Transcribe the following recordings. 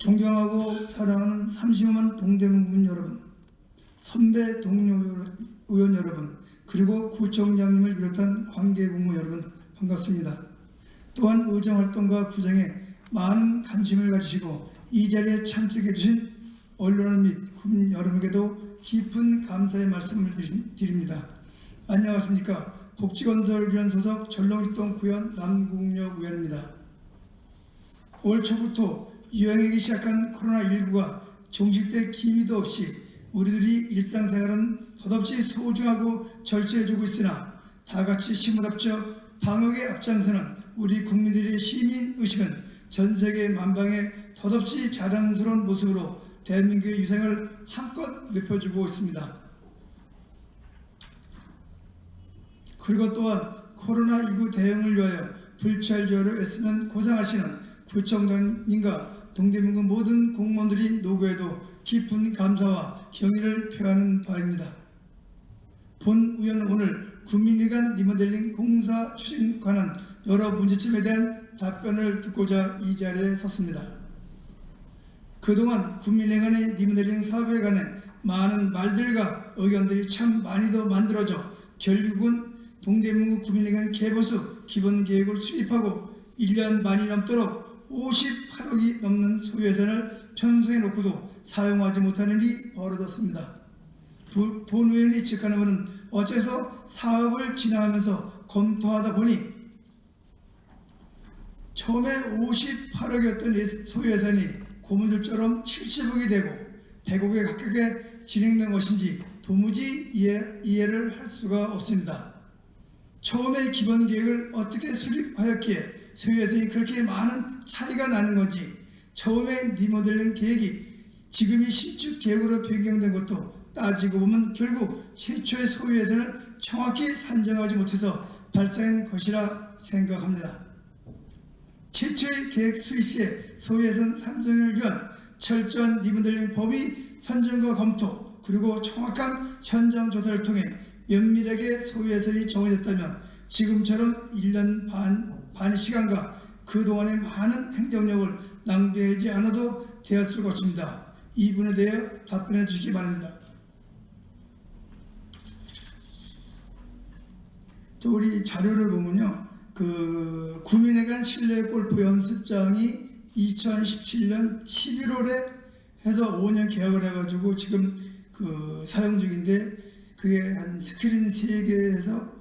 존경하고 사랑하는 30만 동대문군 여러분, 선배 동료 의원 여러분, 그리고 구청장님을 비롯한 관계 공무 여러분 반갑습니다. 또한 의정활동과 구정에 많은 관심을 가지시고 이 자리에 참석해 주신 언론 및 국민 여러분에게도 깊은 감사의 말씀을 드립니다. 안녕하십니까. 복지건설위원 소속 전렁일동 구현 남궁역 의원입니다. 올 초부터 유행하기 시작한 코로나19가 종식될 기미도 없이 우리들이 일상생활은 덧없이 소중하고 절실해지고 있으나 다 같이 힘을 합쳐 방역에 앞장서는 우리 국민들의 시민 의식은 전 세계 만방에 덧없이 자랑스러운 모습으로 대한민국의 유생을 한껏 높여주고 있습니다. 그리고 또한 코로나19 대응을 위하여 불철저를 애쓰는 고생하시는 구청장님과 동대문구 모든 공무원들이 노고에도 깊은 감사와 경의를 표하는 바입니다. 본 의원은 오늘 국민의관 리모델링 공사 추진 관한 여러 문제점에 대한 답변을 듣고자 이 자리에 섰습니다. 그동안 국민의관의 리모델링 사업에 관해 많은 말들과 의견들이 참 많이도 만들어져 결국은 동대문구 국민의관 개보수 기본 계획을 수립하고 1년 반이 넘도록 58억이 넘는 소유 예산을 편성해 놓고도 사용하지 못하는 일이 벌어졌습니다. 부- 본 의원이 직하는 것은 어째서 사업을 진행하면서 검토하다 보니 처음에 58억이었던 소유 예산이 고무줄처럼 70억이 되고 100억에 가깝게 진행된 것인지 도무지 이해, 이해를 할 수가 없습니다. 처음에 기본 계획을 어떻게 수립하였기에 소유예산이 그렇게 많은 차이가 나는 건지 처음에 리모델링 계획이 지금이 신축 계획으로 변경된 것도 따지고 보면 결국 최초의 소유예산을 정확히 산정하지 못해서 발생한 것이라 생각합니다. 최초의 계획 수립 시에 소유예산 산정을 위한 철저한 리모델링 법의 선정과 검토 그리고 정확한 현장 조사를 통해 면밀하게 소유예산이 정해졌다면 지금처럼 1년 반, 반 시간과 그동안의 많은 행정력을 낭비하지 않아도 되었을 것입니다. 이 부분에 대해 답변해 주시기 바랍니다. 저 우리 자료를 보면요. 그 구민회관 실내 골프 연습장이 2017년 11월에 해서 5년 계약을 해가지고 지금 그 사용 중인데 그게 한 스크린 3개에서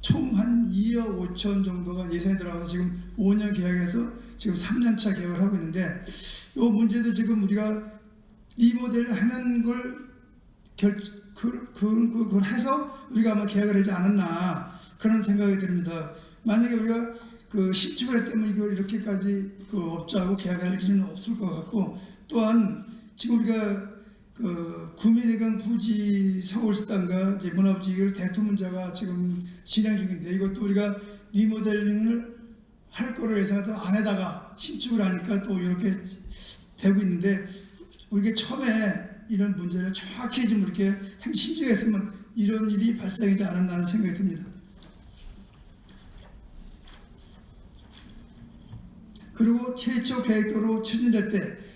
총 한 2억 5천 정도가 예산이 들어가서 지금 5년 계약해서 지금 3년차 계약을 하고 있는데 이 문제도 지금 우리가 리모델 하는 걸 결, 그, 그, 그, 그걸 해서 우리가 아마 계약을 하지 않았나 그런 생각이 듭니다. 만약에 우리가 그 신축을 했다면 이걸 이렇게까지 그 업자하고 계약할 일은 없을 것 같고 또한 지금 우리가 그 구민회관 부지 서울시당과 이제 문화부지를 대토문자가 지금 진행 중인데 이것도 우리가 리모델링을 할 거를 예상해도 안에다가 신축을 하니까 또 이렇게 되고 있는데 우리가 처음에 이런 문제를 정확히 좀 이렇게 신중했으면 이런 일이 발생하지 않았나는 생각이 듭니다. 그리고 최초 계획도로 추진될 때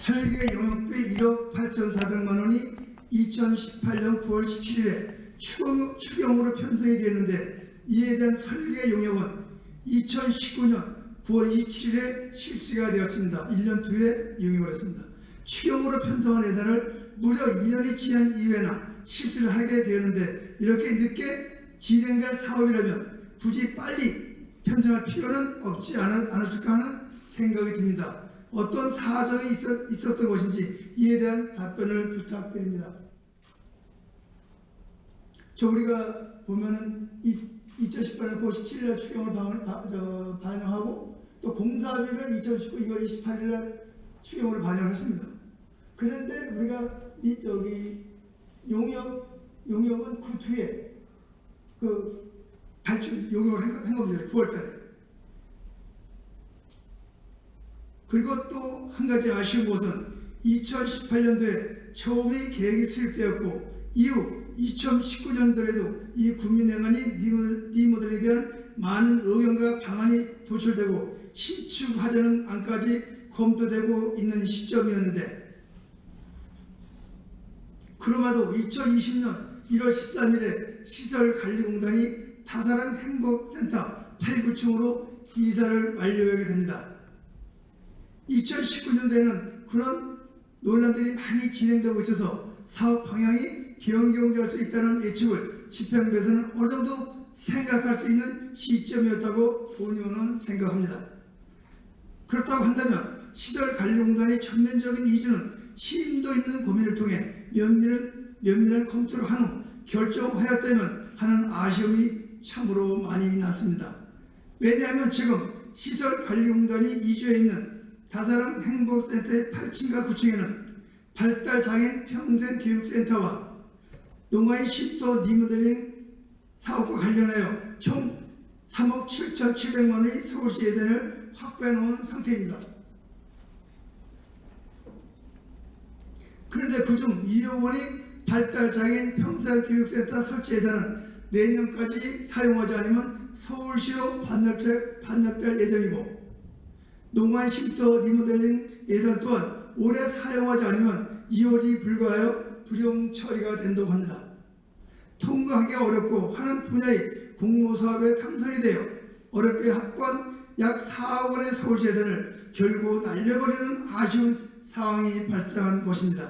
설계 용역비 1억 8,400만 원이 2018년 9월 17일에 추, 추경으로 편성이 되었는데 이에 대한 설계 용역은 2019년 9월 27일에 실시가 되었습니다. 1년 뒤에 용역을 했습니다. 추경으로 편성한 예산을 무려 2년이 지난 이후에나 실시를 하게 되었는데 이렇게 늦게 진행될 사업이라면 굳이 빨리 편성할 필요는 없지 않았, 않았을까 하는 생각이 듭니다. 어떤 사정이 있었, 있었던 것인지 이에 대한 답변을 부탁드립니다. 저 우리가 보면은 이, 2018년 9월 17일 추경을 방, 바, 저, 반영하고 또 공사비를 2019 2월 28일 날 추경으로 반영을 했습니다. 그런데 우리가 이 저기 용역 용역은 그 뒤에 그 발주 용역을 한, 거- 한 겁니다. 9월 달에. 그리고 또 한 가지 아쉬운 것은 2018년도에 처음에 계획이 수립되었고 이후 2019년도에도 이 리모- 리모델에 대한 많은 의견과 방안이 도출되고 신축하자는 안까지 검토되고 있는 시점이었는데 그럼에도 2020년 1월 13일에 시설관리공단이 다사랑 행복센터 8, 9층으로 이사를 완료하게 됩니다. 2019년도에는 그런 논란들이 많이 진행되고 있어서 사업 방향이 변경될 수 있다는 예측을 집행부에서는 어느 정도 생각할 수 있는 시점이었다고 본의원은 생각합니다. 그렇다고 한다면 시설 관리공단의 전면적인 이주는 심도 있는 고민을 통해 면밀한, 면밀한 검토를 한 후 결정하였다면 하는 아쉬움이 참으로 많이 났습니다. 왜냐하면 지금 시설관리공단이 이주해 있는 다사람 행복센터의 8층과 9층에는 발달장애인 평생교육센터와 농아인 쉼터 리모델링 사업과 관련하여 총 3억 7,700만 원의 서울시 예산을 확보해 놓은 상태입니다. 그런데 그중 2억 원이 발달장애인 평생교육센터 설치 예산은 내년까지 사용하지 않으면 서울시로 반납될, 반납될 예정이고 농아인 쉼터 리모델링 예산 또한 올해 사용하지 않으면 2월이 불과하여 불용 처리가 된다고 합니다. 통과하기 어렵고 하는 분야의 공모사업에 당선이 되어 어렵게 확보한 약 4억 원의 서울시 예산을 결국 날려버리는 아쉬운 상황이 발생한 것입니다.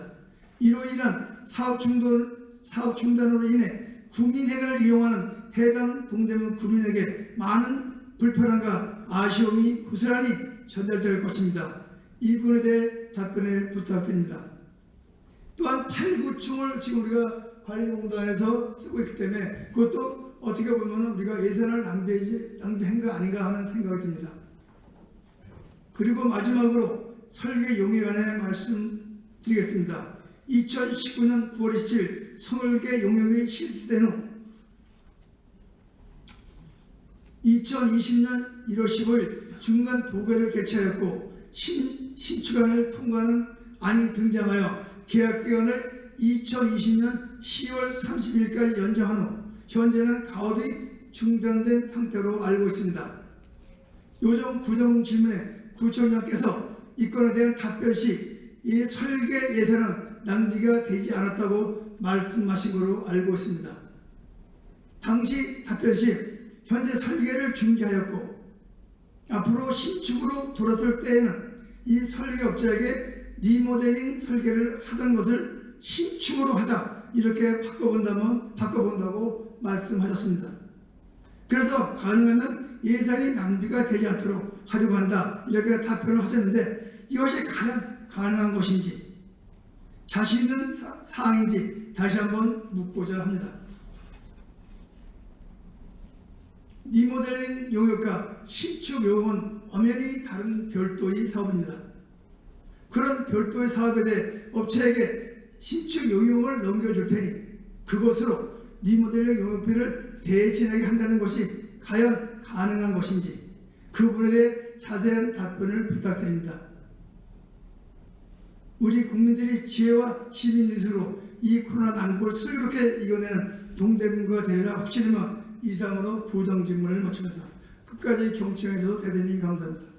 이로 인한 사업 중단, 사업 중단으로 인해 구민회관을 이용하는 해당 동대문 구민에게 많은 불편함과 아쉬움이 고스란히 전달될 것입니다. 이 부분에 대해 답변을 부탁드립니다. 또한 8, 9층을 지금 우리가 관리공단에서 쓰고 있기 때문에 그것도 어떻게 보면 우리가 예산을 낭비하지, 낭비한 거 아닌가 하는 생각이 듭니다. 그리고 마지막으로 설계 용에 관해 말씀드리겠습니다. 2019년 9월 27일 설계 용역이 실시된 후 2020년 1월 15일 중간 보고를 개최하였고 신, 신축안을 통과하는 안이 등장하여 계약 기간을 2020년 10월 30일까지 연장한 후 현재는 가업이 중단된 상태로 알고 있습니다. 요즘 구정 질문에 구청장께서 이 건에 대한 답변 시 이 설계 예산은 낭비가 되지 않았다고 말씀하신 것으로 알고 있습니다. 당시 답변 시 현재 설계를 중지하였고 앞으로 신축으로 돌아설 때에는 이 설계업자에게 리모델링 설계를 하던 것을 신축으로 하자 이렇게 바꿔본다면 바꿔본다고 말씀하셨습니다. 그래서 가능하면 예산이 낭비가 되지 않도록 하려고 한다 이렇게 답변을 하셨는데 이것이 과연 가능한 것인지 자신 있는 사- 사항인지 다시 한번 묻고자 합니다. 리모델링 용역과 신축 용역은 엄연히 다른 별도의 사업입니다. 그런 별도의 사업에 대해 업체에게 신축 용역을 넘겨줄 테니 그것으로 리모델링 용역비를 대신하게 한다는 것이 과연 가능한 것인지 그 부분에 대해 자세한 답변을 부탁드립니다. 우리 국민들이 지혜와 시민의식으로 이 코로나 난국을 슬기롭게 이겨내는 동대문구가 되리라 확신하며 이상으로 부정 질문을 마칩니다. 끝까지 경청해 주셔서 대단히 감사합니다.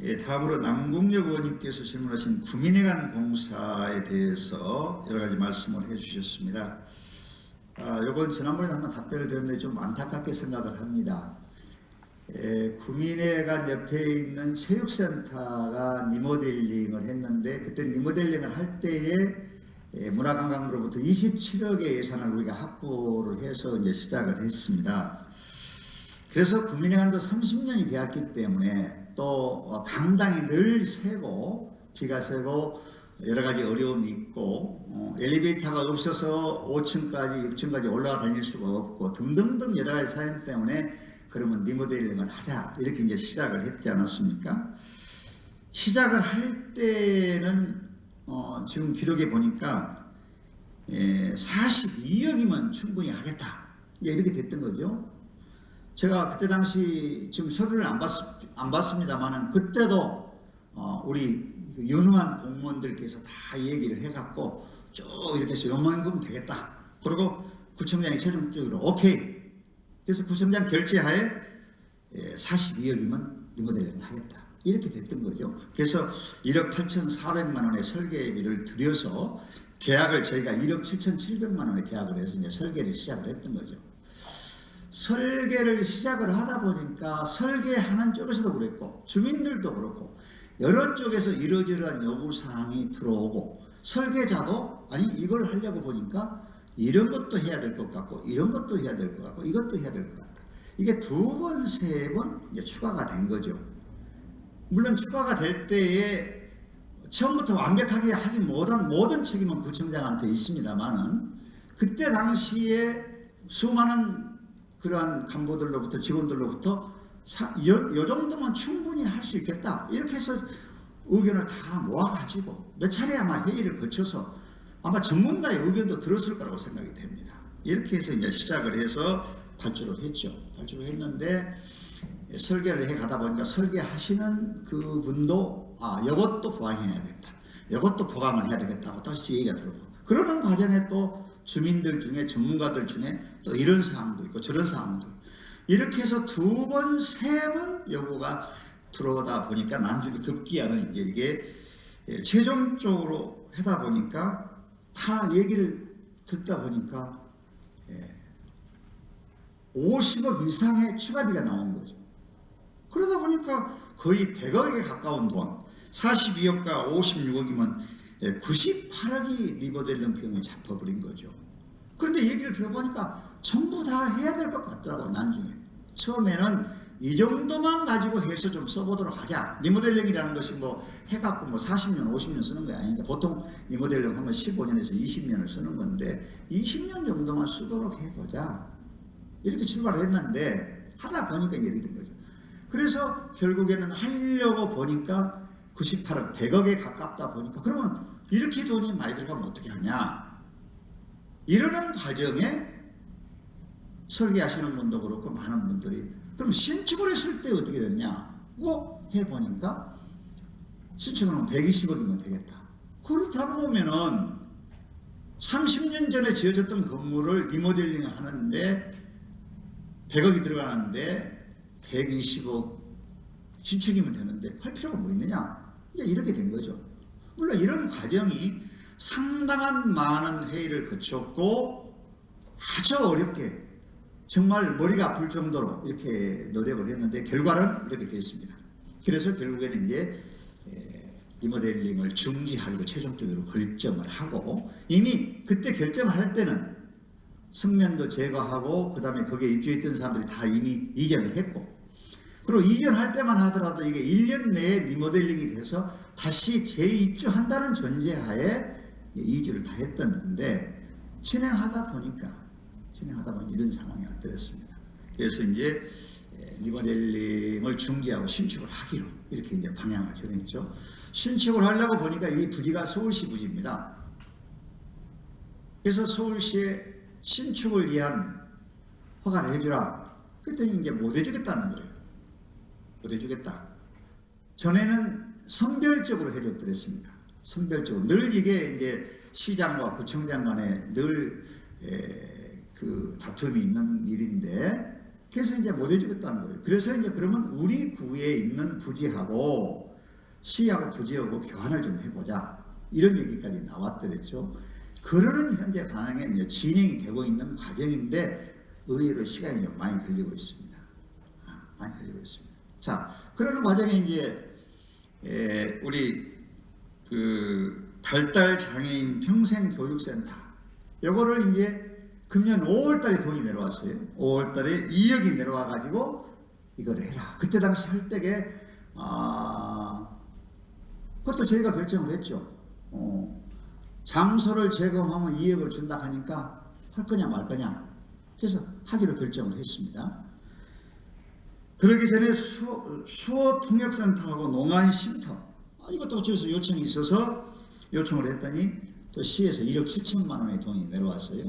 예, 다음으로 남궁엽 의원님께서 질문하신 구민회관 공사에 대해서 여러 가지 말씀을 해주셨습니다. 아, 이건 지난번에 한번 답변을 드렸는데 좀 안타깝게 생각을 합니다. 예, 구민회관 옆에 있는 체육센터가 리모델링을 했는데 그때 리모델링을 할 때에 예, 문화관광부로부터 27억의 예산을 우리가 확보를 해서 이제 시작을 했습니다. 그래서 국민회관도 30년이 되었기 때문에 또 강당이 늘 새고 비가 새고 여러 가지 어려움이 있고 어, 엘리베이터가 없어서 5층까지 6층까지 올라가 다닐 수가 없고 등등등 여러 가지 사연 때문에 그러면 리모델링을 하자 이렇게 이제 시작을 했지 않았습니까? 시작을 할 때는 어, 지금 기록에 보니까 예, 42억이면 충분히 하겠다 예, 이렇게 됐던 거죠. 제가 그때 당시 지금 서류를 안, 봤, 안 봤습니다만은 그때도 어, 우리 그 유능한 공무원들께서 다 얘기를 해갖고 쭉 이렇게 해서 요만큼 되겠다. 그리고 구청장이 최종적으로 오케이. 그래서 구청장 결재하에 42억이면 리모델링을 하겠다. 이렇게 됐던 거죠. 그래서 1억 8,400만 원의 설계비를 들여서 계약을 저희가 1억 7,700만 원에 계약을 해서 이제 설계를 시작을 했던 거죠. 설계를 시작을 하다 보니까 설계하는 쪽에서도 그랬고 주민들도 그렇고 여러 쪽에서 이러저러한 요구사항이 들어오고 설계자도 아니 이걸 하려고 보니까 이런 것도 해야 될 것 같고 이런 것도 해야 될 것 같고 이것도 해야 될 것 같다. 이게 두 번, 세 번 추가가 된 거죠. 물론 추가가 될 때에 처음부터 완벽하게 하지 못한 모든 책임은 구청장한테 있습니다만은 그때 당시에 수많은 그러한 간부들로부터 직원들로부터 사, 요, 요 정도면 충분히 할 수 있겠다 이렇게 해서 의견을 다 모아가지고 몇 차례 아마 회의를 거쳐서 아마 전문가의 의견도 들었을 거라고 생각이 됩니다. 이렇게 해서 이제 시작을 해서 발주를 했죠. 발주를 했는데 설계를 해 가다 보니까 설계하시는 그 분도 아 이것도 보완해야겠다. 이것도 보강을 해야 되겠다고 다시 얘기가 들어오고 그러는 과정에 또 주민들 중에 전문가들 중에 또 이런 사항도 있고 저런 사항도 이렇게 해서 두 번, 세 번 요구가 들어오다 보니까 나중에 급기야는 이제 이게 예, 최종적으로 하다 보니까 다 얘기를 듣다 보니까 예, 50억 이상의 추가비가 나온 거죠. 그러다 보니까 거의 100억에 가까운 돈, 42억과 56억이면 98억이 리버델링 비용이 잡혀버린 거죠. 그런데 얘기를 들어보니까 전부 다 해야 될 것 같더라고 나중에. 처음에는 이 정도만 가지고 해서 좀 써보도록 하자. 리모델링이라는 것이 뭐 해갖고 뭐 40년, 50년 쓰는 게 아니니까 보통 리모델링 하면 15년에서 20년을 쓰는 건데 20년 정도만 쓰도록 해보자. 이렇게 출발을 했는데 하다 보니까 이렇게 된 거죠. 그래서 결국에는 하려고 보니까 98억, 100억에 가깝다 보니까 그러면 이렇게 돈이 많이 들어가면 어떻게 하냐? 이러는 과정에 설계하시는 분도 그렇고 많은 분들이 그럼 신축을 했을 때 어떻게 됐냐고 해보니까 신축은 120억이면 되겠다. 그렇다고 보면은 30년 전에 지어졌던 건물을 리모델링 하는데 100억이 들어가는데 120억 신축이면 되는데 할 필요가 뭐 있느냐? 이제 이렇게 된 거죠. 물론 이런 과정이 상당한 많은 회의를 거쳤고 아주 어렵게 정말 머리가 아플 정도로 이렇게 노력을 했는데 결과는 이렇게 됐습니다. 그래서 결국에는 이제 에, 리모델링을 중지하기로 최종적으로 결정을 하고 이미 그때 결정을 할 때는 성면도 제거하고 그 다음에 거기에 입주했던 사람들이 다 이미 이전을 했고 그리고 이전할 때만 하더라도 이게 1년 내에 리모델링이 돼서 다시 재입주한다는 전제하에 이주를 다 했었는데 진행하다 보니까 진행하다 보니 이런 상황이 왔더랬습니다. 그래서 이제 에, 리모델링을 중지하고 신축을 하기로 이렇게 이제 방향을 정했죠. 신축을 하려고 보니까 이 부지가 서울시 부지입니다. 그래서 서울시에 신축을 위한 허가를 해주라. 그랬더니 이제 못 해주겠다는 거예요. 못 해주겠다. 전에는 선별적으로 해줬더랬습니다. 선별적으로 늘 이게 이제 시장과 구청장 간에 늘 그 다툼이 있는 일인데 그래서 이제 못 해주겠다는 거예요. 그래서 이제 그러면 우리 구에 있는 부지하고 시하고 부지하고 교환을 좀 해보자 이런 얘기까지 나왔더랬죠. 그러는 현재 이제 진행이 되고 있는 과정인데 의외로 시간이 좀 많이 걸리고 있습니다. 아, 많이 걸리고 있습니다. 자, 그러는 과정에 이제 에, 우리 그 발달 장애인 평생 교육센터 요거를 이제 금년 5월달에 돈이 내려왔어요. 5월달에 2억이 내려와 가지고 이걸 해라. 그때 당시 할 때게 아 그것도 저희가 결정을 했죠. 어, 장소를 제공하면 2억을 준다 하니까 할 거냐 말 거냐. 그래서 하기로 결정을 했습니다. 그러기 전에 수어, 수어 통역센터하고 농안 쉼터 아, 이것도 어째서 요청이 있어서 요청을 했더니 또 시에서 1억 7천만 원의 돈이 내려왔어요.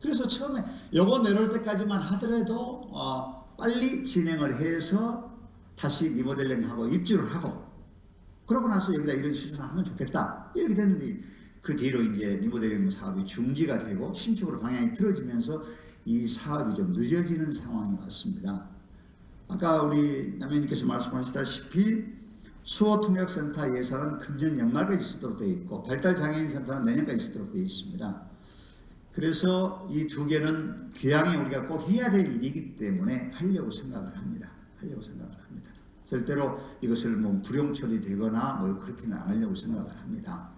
그래서 처음에 요거 내려올 때까지만 하더라도 어, 빨리 진행을 해서 다시 리모델링하고 입주를 하고 그러고 나서 여기다 이런 시설을 하면 좋겠다 이렇게 됐는데 그 뒤로 이제 리모델링 사업이 중지가 되고 신축으로 방향이 틀어지면서 이 사업이 좀 늦어지는 상황이 왔습니다. 아까 우리 남현님께서 말씀하셨다시피 수호통역센터 예산은 금년 연말까지 있도록 되어 있고 발달장애인센터는 내년까지 있도록 되어 있습니다. 그래서 이 두 개는 귀향에 우리가 꼭 해야 될 일이기 때문에 하려고 생각을 합니다. 하려고 생각을 합니다. 절대로 이것을 뭐 불용 처리되거나 뭐 그렇게는 안 하려고 생각을 합니다.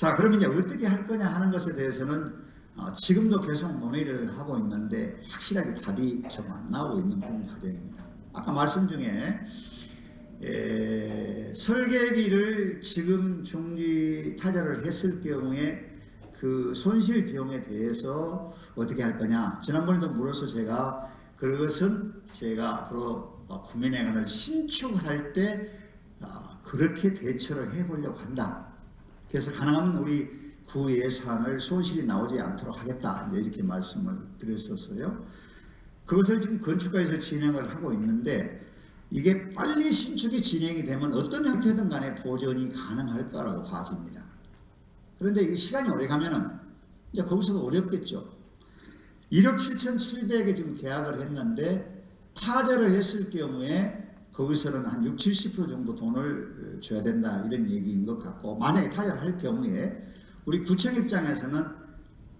자, 그러면 이제 어떻게 할 거냐 하는 것에 대해서는 어, 지금도 계속 논의를 하고 있는데 확실하게 답이 좀 안 나오고 있는 그런 과정입니다. 아까 말씀 중에 에, 설계비를 지금 중지 타자를 했을 경우에 그 손실 비용에 대해서 어떻게 할 거냐 지난번에도 물어서 제가 그것은 제가 앞으로 어, 구민회관을 신축할 때 어, 그렇게 대처를 해보려고 한다. 그래서 가능하면 우리 구 예산을 손실이 나오지 않도록 하겠다 이렇게 말씀을 드렸었어요. 그것을 지금 건축가에서 진행을 하고 있는데 이게 빨리 신축이 진행이 되면 어떤 형태든 간에 보존이 가능할까라고 봐집니다. 그런데 이 시간이 오래 가면은 이제 거기서도 어렵겠죠. 1억 7,700에 지금 계약을 했는데 타자를 했을 경우에 거기서는 한 6, 70% 정도 돈을 줘야 된다 이런 얘기인 것 같고 만약에 타자를 할 경우에 우리 구청 입장에서는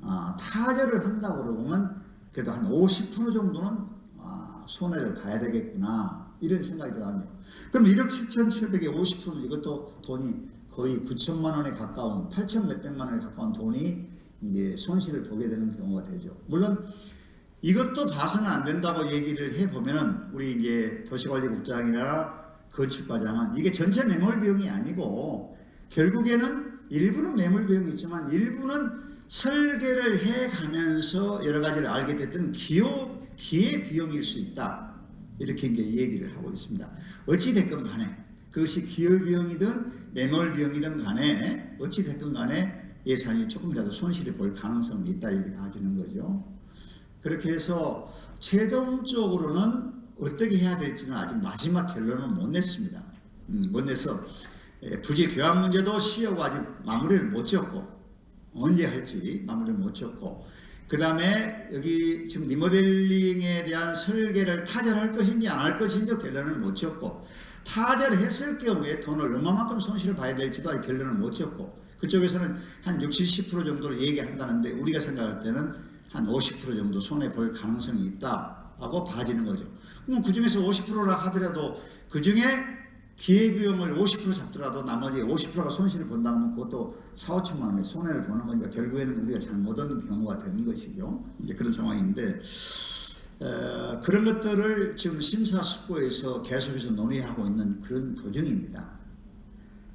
아, 타자를 한다고 그러면 그래도 한 50% 정도는 아, 손해를 봐야 되겠구나 이런 생각이 들어요. 그럼 1억 7,700에 50% 이것도 돈이 거의 9천만 원에 가까운 8천 몇백만 원에 가까운 돈이 이제 손실을 보게 되는 경우가 되죠. 물론 이것도 봐서는 안 된다고 얘기를 해 보면은 우리 이제 도시관리국장이나 건축과장은 이게 전체 매몰 비용이 아니고 결국에는 일부는 매몰 비용이 있지만 일부는 설계를 해 가면서 여러 가지를 알게 됐던 기호 기회 비용일 수 있다. 이렇게 이제 얘기를 하고 있습니다. 어찌 됐건 간에 그것이 기여 비용이든 매몰 비용이든 간에 어찌 됐건 간에 예산이 조금이라도 손실이 볼 가능성이 있다 이렇게 봐지는 거죠. 그렇게 해서 최종적으로는 어떻게 해야 될지는 아직 마지막 결론은 못 냈습니다. 음, 못 내서 예, 부지 교환 문제도 시효가 아직 마무리를 못 지었고 언제 할지 마무리를 못 지었고 그 다음에 여기 지금 리모델링에 대한 설계를 타결할 것인지 안 할 것인지 결론을 못 지었고 타결을 했을 경우에 돈을 얼마만큼 손실을 봐야 될지도 아직 결론을 못 지었고 그쪽에서는 한 60, 70% 정도로 얘기한다는데 우리가 생각할 때는 한 50% 정도 손해 볼 가능성이 있다라고 봐지는 거죠. 그럼 그 중에서 50%라 하더라도 그 중에 기회비용을 50% 잡더라도 나머지 50%가 손실을 본다면 그것도 4, 5천만 원의 손해를 보는 거니까 결국에는 우리가 잘못한 경우가 되는 것이죠. 이제 그런 상황인데 에, 그런 것들을 지금 심사숙고에서 계속해서 논의하고 있는 그런 도중입니다.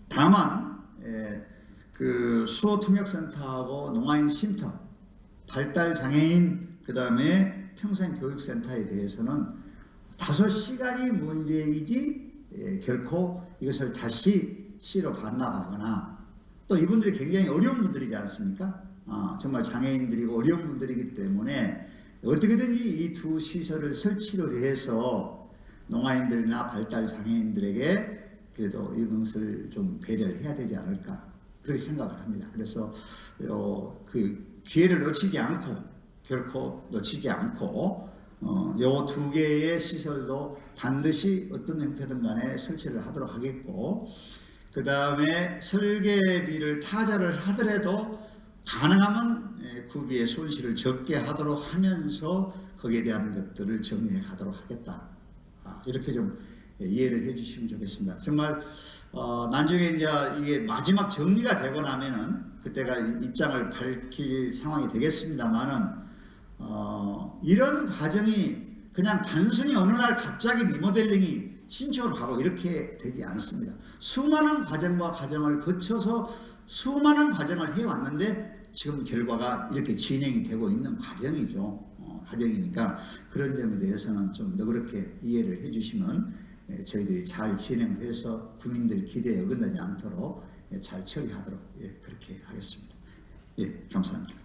다만 에, 그 수호통역센터하고 농아인 쉼터, 발달 장애인 그 다음에 평생 교육센터에 대해서는 다소 시간이 문제이지 예, 결코 이것을 다시 시로 반납하거나 또 이분들이 굉장히 어려운 분들이지 않습니까? 아, 정말 장애인들이고 어려운 분들이기 때문에 어떻게든지 이 두 시설을 설치를 해서 농아인들이나 발달 장애인들에게 그래도 이것을 좀 배려를 해야 되지 않을까 그렇게 생각을 합니다. 그래서 요, 그 기회를 놓치지 않고 결코 놓치지 않고 어, 요두 개의 시설도 반드시 어떤 형태든 간에 설치를 하도록 하겠고 그 다음에 설계비를 타자를 하더라도 가능하면 예, 구비의 손실을 적게 하도록 하면서 거기에 대한 것들을 정리해 가도록 하겠다. 아, 이렇게 좀 예, 이해를 해 주시면 좋겠습니다. 정말 어, 나중에 이제 이게 마지막 정리가 되고 나면은 그때가 입장을 밝힐 상황이 되겠습니다만은 어, 이런 과정이 그냥 단순히 어느 날 갑자기 리모델링이 신청으로 가고 이렇게 되지 않습니다. 수많은 과정과 과정을 거쳐서 수많은 과정을 해왔는데 지금 결과가 이렇게 진행이 되고 있는 과정이죠. 어, 과정이니까 그런 점에 대해서는 좀 너그럽게 이해를 해주시면 예, 저희들이 잘 진행을 해서 국민들 기대에 어긋나지 않도록 예, 잘 처리하도록 예, 그렇게 하겠습니다. 예, 감사합니다.